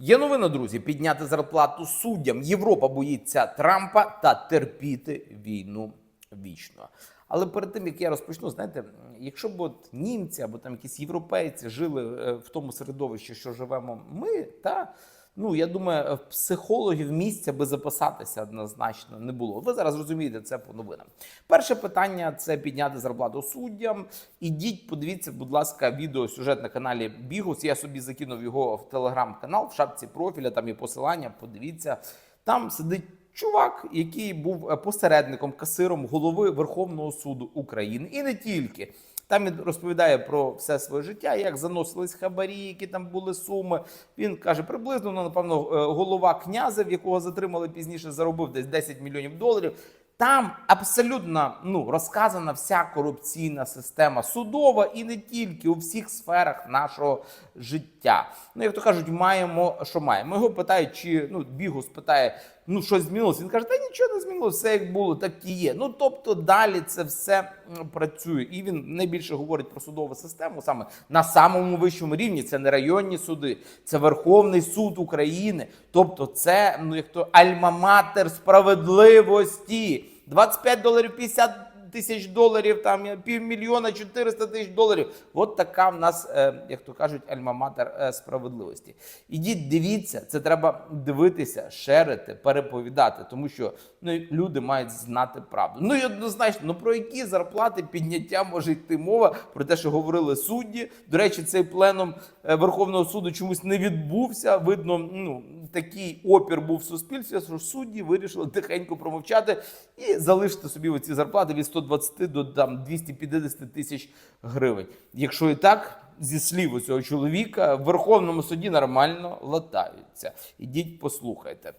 Є новина, друзі, підняти зарплату суддям. Європа боїться Трампа та терпіти війну вічно. Але перед тим як я розпочну, знаєте, якщо б от німці або там якісь європейці жили е, в тому середовищі, що живемо ми, та ну я думаю, в психологів місця би записатися однозначно не було. Ви зараз розумієте це по новинам. Перше питання це підняти зарплату суддям. Ідіть, подивіться, будь ласка, відео сюжет на каналі Бігус. Я собі закинув його в телеграм-канал, в шапці профіля. Там є посилання. Подивіться, там сидить. Чувак, який був е, посередником, касиром голови Верховного суду України, і не тільки там він розповідає про все своє життя, як заносились хабарі, які там були суми. Він каже, приблизно ну, напевно, е, голова князя, в якого затримали пізніше, заробив десь 10 мільйонів доларів. Там абсолютно ну розказана вся корупційна система судова і не тільки у всіх сферах нашого життя. Ну, як то кажуть, маємо, що маємо. Його питають, чи ну бігус питає, ну щось змінилося. Він каже, та нічого не змінилося, все як було, так і є. Ну тобто далі це все працює. І він найбільше говорить про судову систему саме на самому вищому рівні. Це не районні суди, це Верховний суд України. Тобто, це ну як то альма-матер справедливості. 25 доларів 50 тисяч доларів, там півмільйона 400 тисяч доларів. От така в нас, е, як то кажуть, альма-матер е, справедливості. Ідіть, дивіться, це треба дивитися, шерити, переповідати, тому що ну, люди мають знати правду. Ну і однозначно, ну про які зарплати підняття може йти мова про те, що говорили судді. До речі, цей пленум е, Верховного суду чомусь не відбувся. Видно, ну такий опір був в суспільстві, що судді вирішили тихенько промовчати і залишити собі оці зарплати від 120 до там 250 тисяч гривень. Якщо і так, зі слів у цього чоловіка в Верховному суді нормально латаються. Ідіть, послухайте.